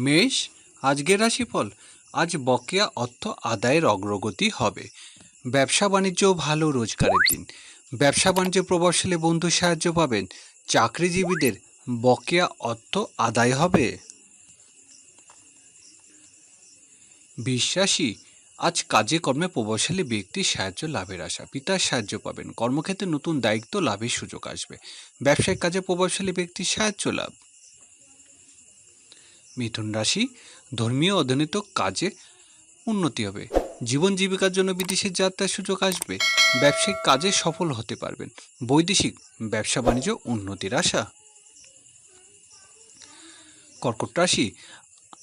মেষ, আজকের রাশিফল। আজ বকেয়া অর্থ আদায়ের অগ্রগতি হবে। ব্যবসা বাণিজ্য ভালো রোজগারের দিন। ব্যবসা বাণিজ্যে প্রভাবশালী বন্ধু সাহায্য পাবেন। চাকরিজীবীদের বকেয়া অর্থ আদায় হবে। বিশ্বাসী, আজ কাজে কর্মে প্রভাবশালী ব্যক্তির সাহায্য লাভের আশা। পিতার সাহায্য পাবেন। কর্মক্ষেত্রে নতুন দায়িত্ব লাভের সুযোগ আসবে। ব্যবসায়িক কাজে প্রভাবশালী ব্যক্তির সাহায্য লাভ। মিথুন রাশি ধর্মীয় অধীনিত কাজে উন্নতি হবে। জীবন জীবিকার জন্য বিদেশের যাত্রার সুযোগ আসবে। ব্যবসায়িক কাজে সফল হতে পারবেন। বৈদেশিক ব্যবসা বাণিজ্য উন্নতির আশা। কর্কট রাশি,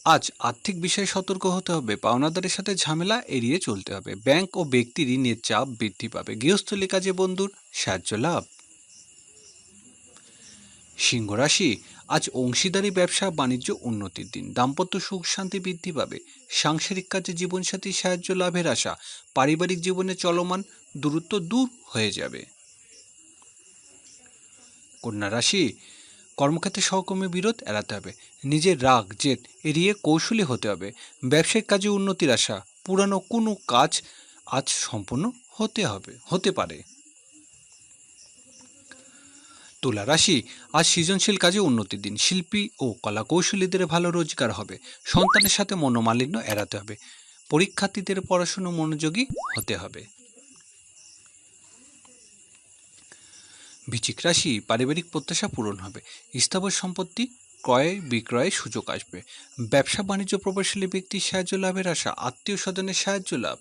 আজ আর্থিক বিষয়ে সতর্ক হতে হবে। পাওনাদারের সাথে ঝামেলা এড়িয়ে চলতে হবে। ব্যাংক ও ব্যক্তি ঋণের চাপ বৃদ্ধি পাবে। গৃহস্থলী কাজে বন্ধুর সাহায্য লাভ। সিংহ রাশি আজ অংশীদারি ব্যবসা বাণিজ্য উন্নতির দিন। দাম্পত্য সুখ শান্তি বৃদ্ধি পাবে। সাংসারিক কাজে জীবনসাথী সাহায্য লাভের আশা। পারিবারিক জীবনে চলমান দূরত্ব দূর হয়ে যাবে। কন্যা রাশি, কর্মক্ষেত্রে সহকর্মী বিরোধ এড়াতে হবে। নিজের রাগ, জেদ এড়িয়ে কৌশলী হতে হবে। ব্যবসায়িক কাজে উন্নতির আশা। পুরানো কোনো কাজ আজ সম্পূর্ণ হতে হবে, হতে পারে। তুলা রাশি আজ সৃজনশীল কাজে উন্নতির দিন। শিল্পী ও কলাকৌশলীদের ভালো রোজগার হবে। সন্তানের সাথে মনোমালিন্য এড়াতে হবে। পরীক্ষার্থীদের পড়াশুনো মনোযোগী হতে হবে। বিচিক রাশি পারিবারিক প্রত্যাশা পূরণ হবে। স্থাবর সম্পত্তি ক্রয় বিক্রয়ের সুযোগ আসবে। ব্যবসা বাণিজ্য প্রভাবশালী ব্যক্তির সাহায্য লাভের আশা আত্মীয় স্বজনের সাহায্য লাভ।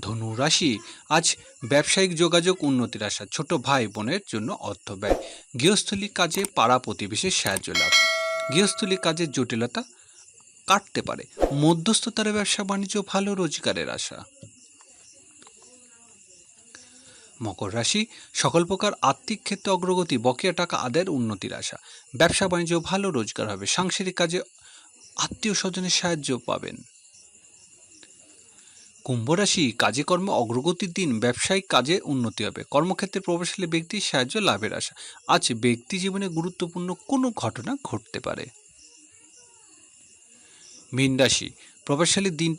ধনু রাশি, আজ ব্যবসায়িক যোগাযোগ উন্নতির আশা। ছোট ভাই বোনের জন্য অর্থ ব্যয়। গৃহস্থলী কাজে পাড়া প্রতিবেশীর সাহায্য লাভ। গৃহস্থলী কাজের জটিলতা কাটতে পারে। মধ্যস্থতার ব্যবসা বাণিজ্য ভালো রোজগারের আশা। মকর রাশি, সকল প্রকার আর্থিক ক্ষেত্রে অগ্রগতি, বকেয়া টাকা আদায়ের উন্নতির আশা। ব্যবসা বাণিজ্য ভালো রোজগার হবে। সাংসারিক কাজে আত্মীয় স্বজনের সাহায্য পাবেন। কুম্ভ রাশি কাজে কর্মে অগ্রগতির দিন, ব্যবসায়িক কাজে উন্নতি হবে। কর্মক্ষেত্রে প্রভাবশালী ব্যক্তির সাহায্য, লাভের আশা। আজ ব্যক্তি জীবনে গুরুত্বপূর্ণ কোনো ঘটনা ঘটতে পারে? মীন রাশি, প্রভাবশালী দিন,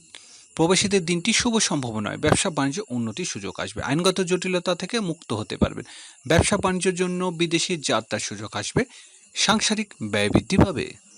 প্রবাসীদের দিনটি শুভ সম্ভাবনায়। ব্যবসা, বাণিজ্য, উন্নতির সুযোগ আসবে। আইনগত জটিলতা থেকে মুক্ত হতে পারবেন। ব্যবসা, বাণিজ্যের জন্য বিদেশি যাত্রার সুযোগ আসবে। সাংসারিক ব্যয় বৃদ্ধি পাবে।